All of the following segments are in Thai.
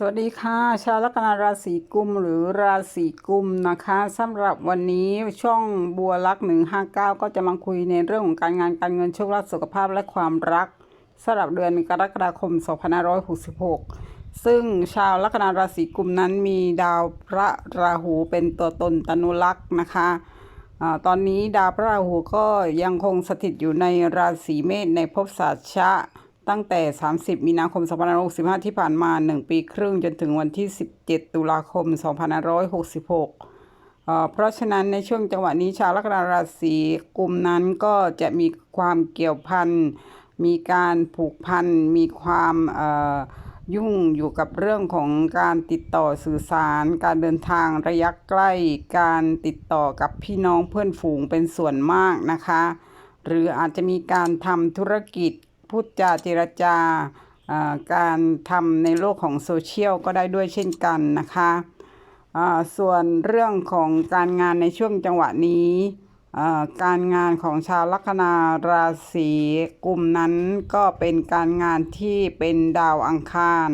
สวัสดีค่ะ ชาวลัคนาราศีกุมหรือราศีกุมนะคะสำหรับวันนี้ช่องบัวลักหนึ่งห้าเก้าก็จะมาคุยในเรื่องของการงานการเงินโชคลาภสุขภาพและความรักสำหรับเดือนกรกฎาคม 2566 ซึ่งชาวลัคนาราศีกุมนั้นมีดาวพระราหูเป็นตัวตนตนุลักษ์นะคะอตอนนี้ดาวพระราหูก็ยังคงสถิตอยู่ในราศีเมษในภพสัชชะ ตั้งแต่ 30 มีนาคม 2565 ที่ผ่านมา 1 ปีครึ่งจนถึงวันที่ 17 ตุลาคม 2566เอ่อเพราะฉะนั้นในช่วงจังหวะนี้ชาวลัคนาราศีกลุ่มนั้นก็จะมีความเกี่ยวพัน มีการผูกพัน มีความยุ่งอยู่กับเรื่องของการติดต่อสื่อสาร การเดินทางระยะใกล้ การติดต่อกับพี่น้องเพื่อนฝูงเป็นส่วนมากนะคะ หรืออาจจะมีการทำธุรกิจ พูดจาเจรจาการทำในโลกของโซเชียลก็ได้ด้วยเช่นกันนะคะส่วนเรื่องของการงานในช่วงจังหวะนี้การงานของชาวลัคนาราศีกลุ่มนั้นก็เป็นการงานที่เป็นดาวอังคาร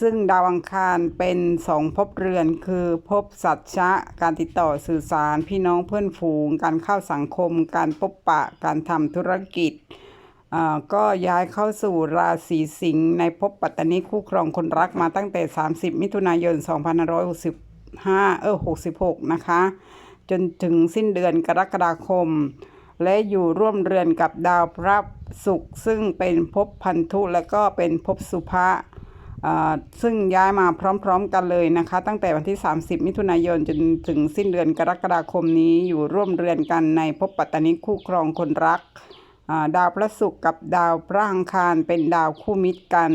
ซึ่งดาวอังคารเป็นสองภพเรือนคือภพสัตชะ การติดต่อสื่อสารพี่น้องเพื่อนฝูง การเข้าสังคม การพบปะ การทำธุรกิจ ก็ย้ายเข้าสู่ราศีสิงห์ในภพปัตตานีคู่ครองคนรักมาตั้งแต่ 30 มิถุนายน 2565 เออ 66 นะคะ จนถึงสิ้นเดือนกรกฎาคม และอยู่ร่วมเรือนกับดาวพระศุกร์ซึ่งเป็นภพพันธุและก็เป็นภพสุภะอ่าซึ่งย้ายมาพร้อม ๆ กันเลยนะคะ ตั้งแต่วันที่ 30 มิถุนายนจนถึงสิ้นเดือนกรกฎาคมนี้อยู่ร่วมเรือนกันในภพปัตตานีคู่ครองคนรัก ดาวพระศุกร์กับดาวพระอังคารเป็นดาวคู่มิตรกัน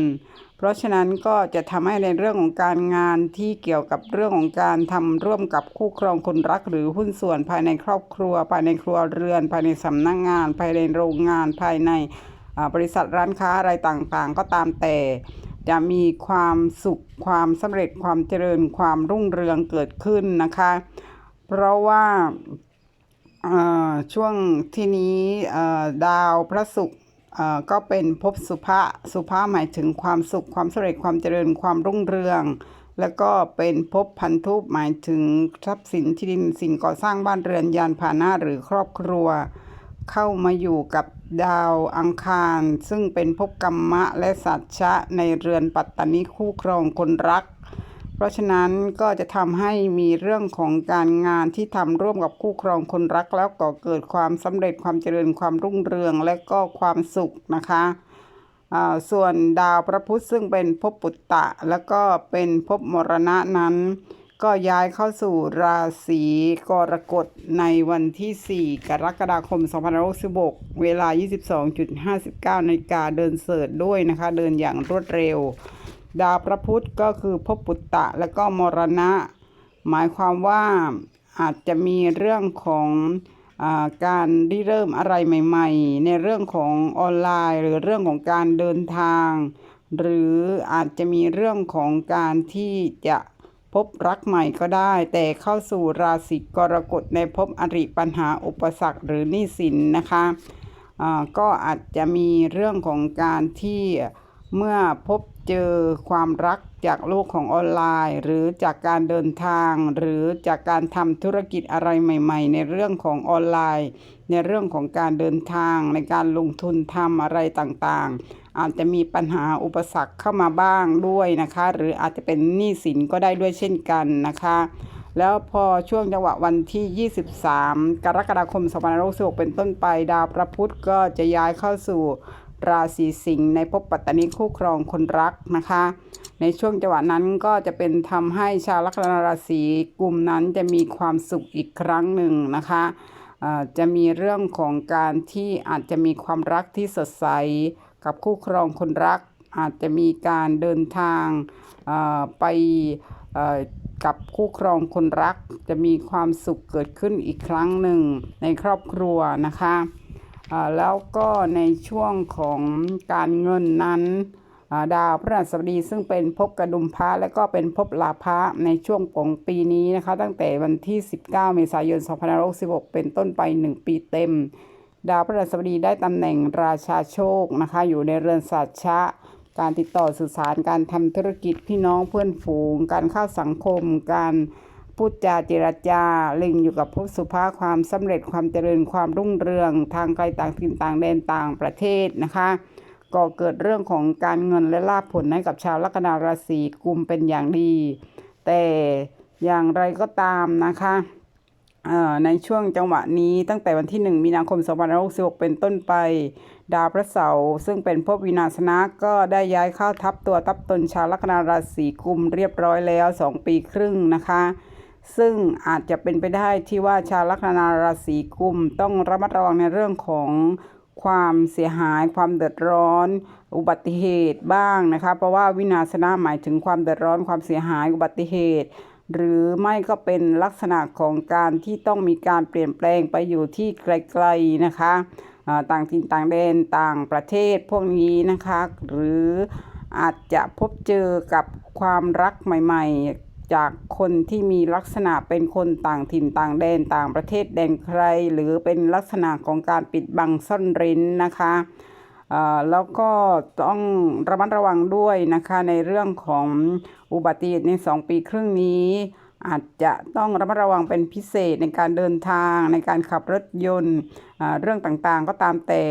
เพราะฉะนั้นก็จะทำให้ในเรื่องของการงานที่เกี่ยวกับเรื่องของการทำร่วมกับคู่ครองคนรักหรือหุ้นส่วนภายในครอบครัว ภายในครัวเรือน ภายในสำนักงาน ภายในโรงงานภายในบริษัทร้านค้าอะไรต่างๆ ก็ตามแต่ จะมีความสุขความสำเร็จความเจริญความรุ่งเรืองเกิดขึ้นนะคะ เพราะว่า ช่วงที่นี้ดาวพระศุกร์ก็เป็นภพสุภะสุภะหมายถึงความสุขความสำเร็จความเจริญความรุ่งเรือง แล้วก็เป็นภพพันธุหมายถึงทรัพย์สินที่ดินสิ่งก่อสร้างบ้านเรือนยานพาหนะหรือครอบครัว เข้ามาอยู่กับดาวอังคาร ซึ่งเป็นภพกรรมะและสัจชะในเรือนปัตตานีคู่ครองคนรัก ราะฉะนั้นก็จะทำให้มีเรื่องของการงานที่ทำร่วมกับคู่ครองคนรักแล้วก็เกิดความสำเร็จความเจริญความรุ่งเรืองและก็ความสุขนะคะอ่าส่วนดาวพระพุธซึ่งเป็นภพปุตตะ แล้วก็เป็นภพมรณะนั้น ก็ย้ายเข้าสู่ราศีกรกฎในวันที่ 4 กรกฎาคม 2566 เวลา 22.59นาฬิกาเดินเสิร์ชด้วยนะคะ เดินอย่างรวดเร็ว ดาวพระพุธก็คือภพปุตตะและก็มรณะ หมายความว่าอาจจะมีเรื่องของอการริเริ่มอะไรใหม่ ๆ ในเรื่องของออนไลน์ หรือเรื่องของการเดินทาง หรืออาจจะมีเรื่องของการที่จะพบรักใหม่ก็ได้ แต่เข้าสู่ราศีกรกฎในภพอริปัญหาอุปสรรคหรือหนี้สินนะคะอ่าก็อาจจะมีเรื่องของการที่ เมื่อพบเจอความรักจากโลกของออนไลน์ หรือจากการเดินทาง หรือจากการทำธุรกิจอะไรใหม่ ๆ ในเรื่องของออนไลน์ ในเรื่องของการเดินทาง ในการลงทุนทำอะไรต่างๆ อาจจะมีปัญหาอุปสรรคเข้ามาบ้างด้วยนะคะ หรืออาจจะเป็นหนี้สินก็ได้ด้วยเช่นกันนะคะ แล้วพอช่วงจังหวะวันที่ 23 กรกฎาคม2566เป็นต้นไปดาวพระพุธก็จะย้ายเข้าสู่ ราศีสิงห์ในภพปัตตานีคู่ครองคนรักนะคะ ในช่วงจังหวะนั้นก็จะเป็นทำให้ชาวลัคนาราศีกลุ่มนั้นจะมีความสุขอีกครั้งหนึ่งนะคะจะมีเรื่องของการที่อาจจะมีความรักที่สดใสกับคู่ครองคนรัก อาจจะมีการเดินทางไปกับคู่ครองคนรัก จะมีความสุขเกิดขึ้นอีกครั้งหนึ่งในครอบครัวนะคะ แล้วก็ในช่วงของการเงินนั้นดาวพฤหัสบดีซึ่งเป็นภพกระดุมพระและก็เป็นภพลาภะในช่วงของปีนี้นะคะ ตั้งแต่วันที่ 19 เมษายน 2566 เป็นต้นไป 1 ปีเต็ม ดาวพฤหัสบดีได้ตำแหน่งราชาโชคนะคะ อยู่ในเรือนสัตชะ การติดต่อสื่อสารการทำธุรกิจพี่น้องเพื่อนฝูง การเข้าสังคมการ พูดจาเจรจาล็งอยู่กับภพสุภาความสำเร็จความเจริญความรุ่งเรือง ทางไกลต่างถิ่นต่างแดนต่างประเทศนะคะ ก็เกิดเรื่องของการเงินและลาภผลให้กับชาวลัคนาราศีกุมเป็นอย่างดี แต่อย่างไรก็ตามนะคะในช่วงจังหวะนี้ตั้งแต่วันที่ 1 มีนาคม 2566 เป็นต้นไป ดาวพระเสาร์ซึ่งเป็นภพวินาศนะก็ได้ย้ายเข้าทับตัวทับตนชาวลัคนาราศีกุมเรียบร้อยแล้ว 2 ปีครึ่งนะคะ ซึ่งอาจจะเป็นไปได้ที่ว่าชาวลัคนาราศีกุมต้องระมัดระวังในเรื่องของความเสียหายความเดือดร้อน อุบัติเหตุบ้างนะคะเพราะว่าวินาศนะหมายถึงความเดือดร้อนความเสียหายอุบัติเหตุ หรือไม่ก็เป็นลักษณะของการที่ต้องมีการเปลี่ยนแปลงไปอยู่ที่ไกลๆนะคะต่างถิ่นต่างแดนต่างประเทศพวกนี้นะคะ หรืออาจจะพบเจอกับความรักใหม่ ๆ จากคนที่มีลักษณะเป็นคนต่างถิ่นต่างแดนต่างประเทศแดนใคร หรือเป็นลักษณะของการปิดบังซ่อนเร้นนะคะเอ่อแล้วก็ต้องระมัดระวังด้วยนะคะในเรื่องของอุบัติเหตุใน 2 ปีครึ่งนี้ อาจจะต้องระมัดระวังเป็นพิเศษในการเดินทางในการขับรถยนต์เรื่องต่างๆก็ตามแต่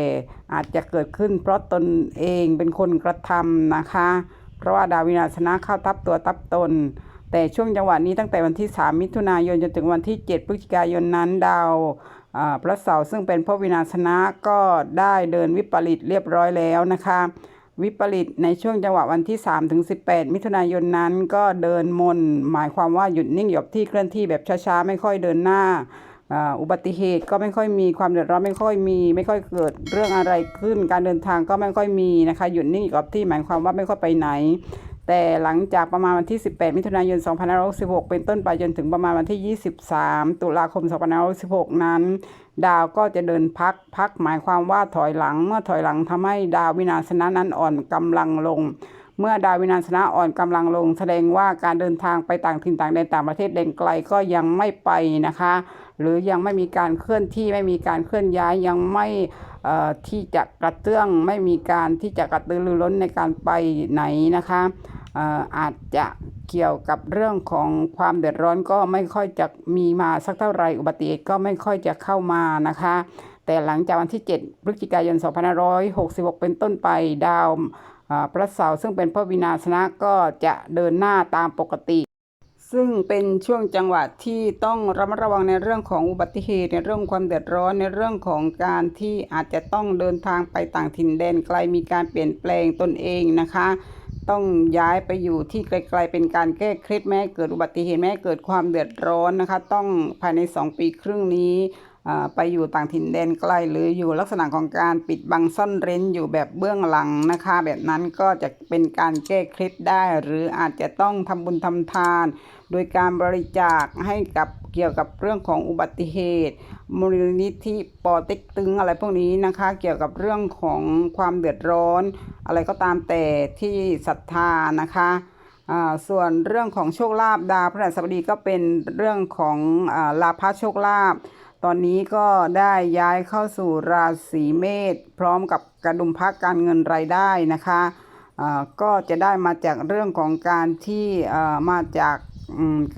อาจจะเกิดขึ้นเพราะตนเองเป็นคนกระทำนะคะ เพราะว่าดาววินาศนะเข้าทับตัวทับตน แต่ช่วงจังหวะนี้ตั้งแต่วันที่ 3 มิถุนายนจนถึงวันที่ 7 พฤศจิกายนนั้นดาวพระเสาร์ซึ่งเป็นพระวินาศนะก็ได้เดินวิปริตเรียบร้อยแล้วนะคะ วิปริตในช่วงจังหวะวันที่3ถึง18 มิถุนายนนั้นก็เดินมน หมายความว่าหยุดนิ่งหยบที่เคลื่อนที่แบบช้าๆ ไม่ค่อยเดินหน้าอ่าอุบัติเหตุก็ไม่ค่อยมีความเดือดร้อนไม่ค่อยมี ไม่ค่อยเกิดเรื่องอะไรขึ้น การเดินทางก็ไม่ค่อยมีนะคะหยุดนิ่งอยู่กับที่หมายความว่าไม่ค่อยไปไหน แต่หลังจากประมาณวันที่ 18 มิถุนายน 2566 เป็นต้นไปจนถึงประมาณวันที่ 23 ตุลาคม 2566 นั้น ดาวก็จะเดินพัก พักหมายความว่าถอยหลัง เมื่อถอยหลังทำให้ดาววินาศนะนั้นอ่อนกำลังลง เมื่อดาววินาศนะอ่อนกำลังลง แสดงว่าการเดินทางไปต่างถิ่นต่างแดนต่างประเทศแดนไกลก็ยังไม่ไปนะคะ หรือยังไม่มีการเคลื่อนที่ไม่มีการเคลื่อนย้ายยังไม่ ที่จะกระเตื้องไม่มีการที่จะกระตือรือร้นในการไปไหนนะคะเอ่อาจจะเกี่ยวกับเรื่องของความเดือดร้อนก็ไม่ค่อยจะมีมาสักเท่าไหร่อุบัติเหตุก็ไม่ค่อยจะเข้ามานะคะ แต่หลังจากวันที่ 7 พฤศจิกายน 2566 เป็นต้นไปดาวพระเสาร์ซึ่งเป็นพระวินาศนะก็จะเดินหน้าตามปกติ ซึ่งเป็นช่วงจังหวะที่ต้องระมัดระวังในเรื่องของอุบัติเหตุในเรื่องความเดือดร้อนในเรื่องของการที่อาจจะต้องเดินทางไปต่างถิ่นแดนไกลมีการเปลี่ยนแปลงตนเองนะคะ ต้องย้ายไปอยู่ที่ไกลๆเป็นการแก้เคล็ดแม้เกิดอุบัติเหตุแม้เกิดความเดือดร้อนนะคะ ต้องภายใน 2 ปีครึ่งนี้ไปอยู่ต่างถิ่นแดนไกลหรืออยู่ลักษณะของการปิดบังซ่อนเร้นอยู่แบบเบื้องหลังนะคะ แบบนั้นก็จะเป็นการแก้เคล็ดได้ หรืออาจจะต้องทำบุญทำทาน โดยการบริจาคให้กับเกี่ยวกับเรื่องของอุบัติเหตุมูลนิธิปอเต็กตึงอะไรพวกนี้นะคะ เกี่ยวกับเรื่องของความเดือดร้อน อะไรก็ตามแต่ที่ศรัทธานะคะส่วนเรื่องของโชคลาภดาวพฤหัสบดีก็เป็นเรื่องของอลาภโชคลาภตอนนี้ก็ได้ย้ายเข้าสู่ราศีเมษพร้อมกับกระดุมพักการเงินรายได้นะคะก็จะได้มาจากเรื่องของการที่มาจาก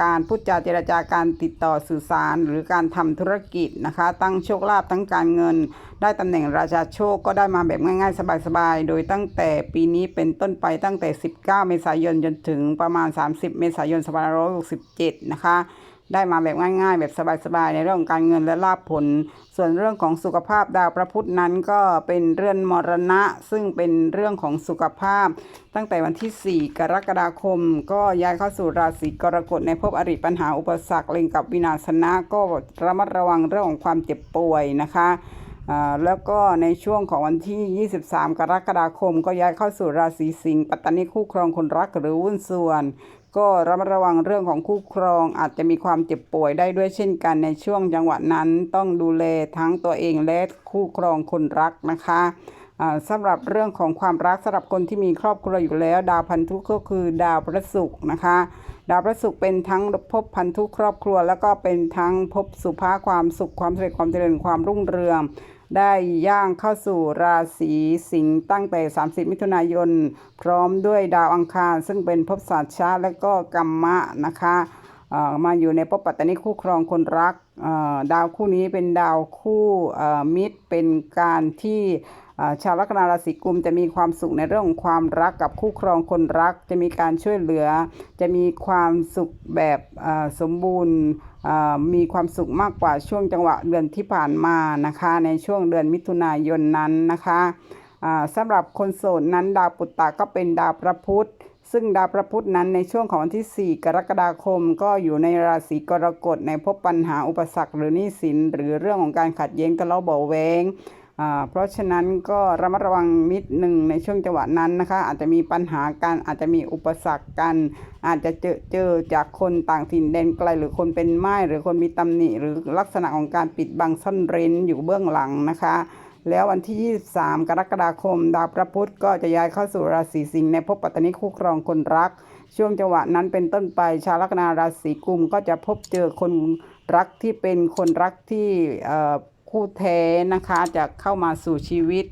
การพูดจาเจรจาการติดต่อสื่อสารหรือการทำธุรกิจนะคะ ตั้งโชคลาภทั้งการเงิน ได้ตำแหน่งราชาโชคก็ได้มาแบบง่ายๆ สบายๆ โดยตั้งแต่ปีนี้เป็นต้นไปตั้งแต่ 19 เมษายนจนถึงประมาณ 30 เมษายน2567 นะคะ ได้มาแบบง่ายๆ แบบสบายๆ ในเรื่องการเงินและลาภผล ส่วนเรื่องของสุขภาพดาวพระพุธนั้นก็เป็นเรื่อนมรณะ ซึ่งเป็นเรื่องของสุขภาพ ตั้งแต่วันที่ 4 กรกฎาคม ก็ย้ายเข้าสู่ราศีกรกฎในภพอริปัญหาอุปสรรคเล็งกับวินาศนะก็ระมัดระวังเรื่องของความเจ็บป่วยนะคะอ่าแล้วก็ในช่วงของวันที่ 23 กรกฎาคม ก็ย้ายเข้าสู่ราศีสิงห์ปัตตานีคู่ครองคนรักหรือวุ่นส่วน ก็ระมัดระวังเรื่องของคู่ครองอาจจะมีความเจ็บป่วยได้ด้วยเช่นกันในช่วงจังหวะนั้นต้องดูแลทั้งตัวเองและคู่ครองคนรักนะคะสำหรับเรื่องของความรักสำหรับคนที่มีครอบครัวอยู่แล้ว ดาวพันธุก็คือดาวพระศุกร์นะคะ ดาวพระศุกร์เป็นทั้งภพพันธุครอบครัว แล้วก็เป็นทั้งภพสุภาความสุขความสำเร็จความเจริญความรุ่งเรือง ได้ย่างเข้าสู่ราศีสิงห์ตั้งแต่ 30 มิถุนายน พร้อมด้วยดาวอังคาร ซึ่งเป็นภพศาสตร์ชาและก็กัมมะนะคะเอ่อมาอยู่ในภพปัตตานีคู่ครองคนรักเอ่อดาวคู่นี้เป็นดาวคู่เอ่อมิตรเป็นการที่ชาวลัคนาราศีกุมจะมีความสุขในเรื่องของความรักกับคู่ครองคนรัก จะมีการช่วยเหลือ จะมีความสุขแบบเอ่อสมบูรณ์ มีความสุขมากกว่าช่วงจังหวะเดือนที่ผ่านมานะคะ ในช่วงเดือนมิถุนายนนั้นนะคะสำหรับคนโสดนั้นดาวปุตตะก็เป็นดาวพระพุธซึ่งดาวพระพุธนั้นในช่วงของวันที่ 4 กรกฎาคม ก็อยู่ในราศีกรกฎในพบปัญหาอุปสรรคหรือหนี้สิน หรือเรื่องของการขัดแย้งทะเลาะเบาแวง เพราะฉะนั้นก็ระมัดระวังนิดหนึ่งในช่วงจังหวะนั้นนะคะ อาจจะมีปัญหากันอาจจะมีอุปสรรคกัน อาจจะเจอเจอจากคนต่างถิ่นแดนไกล หรือคนเป็นไม้หรือคนมีตำหนิ หรือลักษณะของการปิดบังซ่อนเร้นอยู่เบื้องหลังนะคะ แล้ววันที่ 23 กรกฎาคม ดาวพระพุธก็จะย้ายเข้าสู่ราศีสิงห์ในภพปัตตนีคู่ครองคนรัก ช่วงจังหวะนั้นเป็นต้นไปชาวลัคนาราศีกุมก็จะพบเจอคนรักที่เป็นคนรักที่ คู่แท้นะคะจะเข้ามาสู่ชีวิต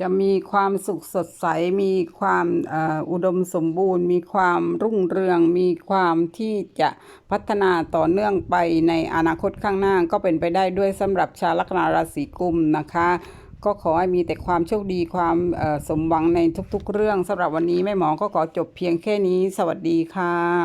จะมีความสุขสดใส มีความอ,อุดมสมบูรณ์ มีความรุ่งเรือง มีความที่จะพัฒนาต่อเนื่องไปในอนาคตข้างหน้าก็เป็นไปได้ด้วยสำหรับชาวลัคนาราศีกุมนะคะก็ขอให้มีแต่ความโชคดีความสมหวังในทุกๆ เรื่องสำหรับวันนี้แม่หมอก็ขอจบเพียงแค่นี้ สวัสดีค่ะ